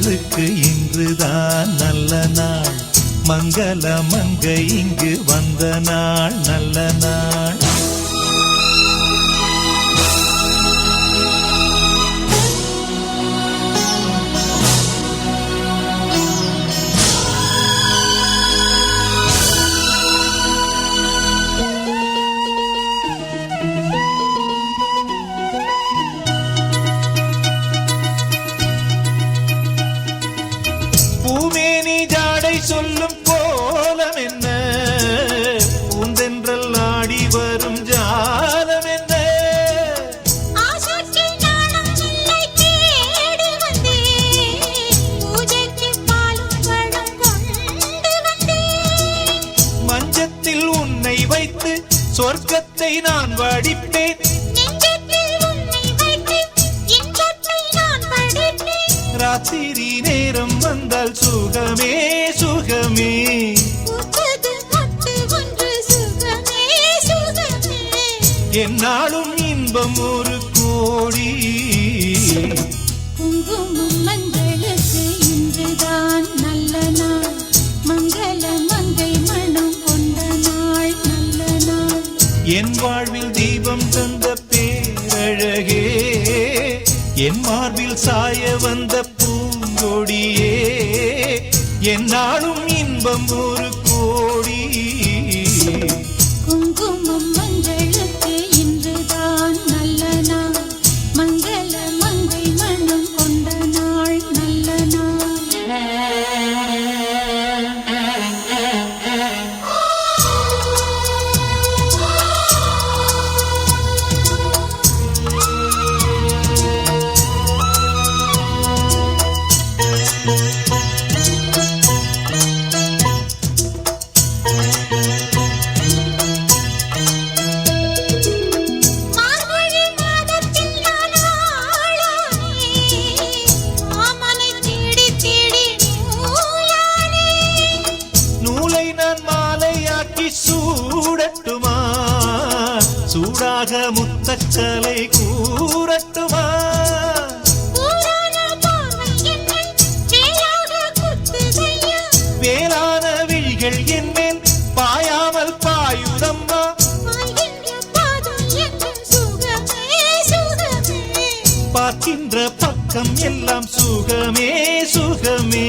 மக்களுக்கு இன்றுதான் நல்ல நாள். மங்கள மங்கை இங்கு வந்த நாள் நல்ல நாள். பூமேனி ஜாடை சொல்லும் கோலம் என்ன? பூந்தென்றல் ஆடி வரும் ஜாலம் என்ன? மஞ்சத்தில் உன்னை வைத்து சொர்க்கத்தை நான் வடிப்பேன். ராத்திரி நேரம் வந்தால் சுகமே சுகமே. என்னாலும் இன்பம் ஒரு கோடி. குங்குமம் மஞ்சளுக்கு இன்றுதான் நல்ல நாள். மங்கள மங்கை மனம் கொண்ட நாள் நல்ல நாள். என் வாழ்வில் என் மார்பில் சாய வந்த பூங்கொடியே என்னாலும் இன்பம் ஒரு சூடாக முத்தச்சலை கூறட்டுமா வேளான விழிகள் என் மேல் பாயாமல் பாயுதம்மா. பார்க்கின்ற பக்கம் எல்லாம் சுகமே சுகமே.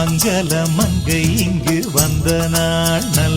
மஞ்சள மங்கை இங்கு வந்த நாள்.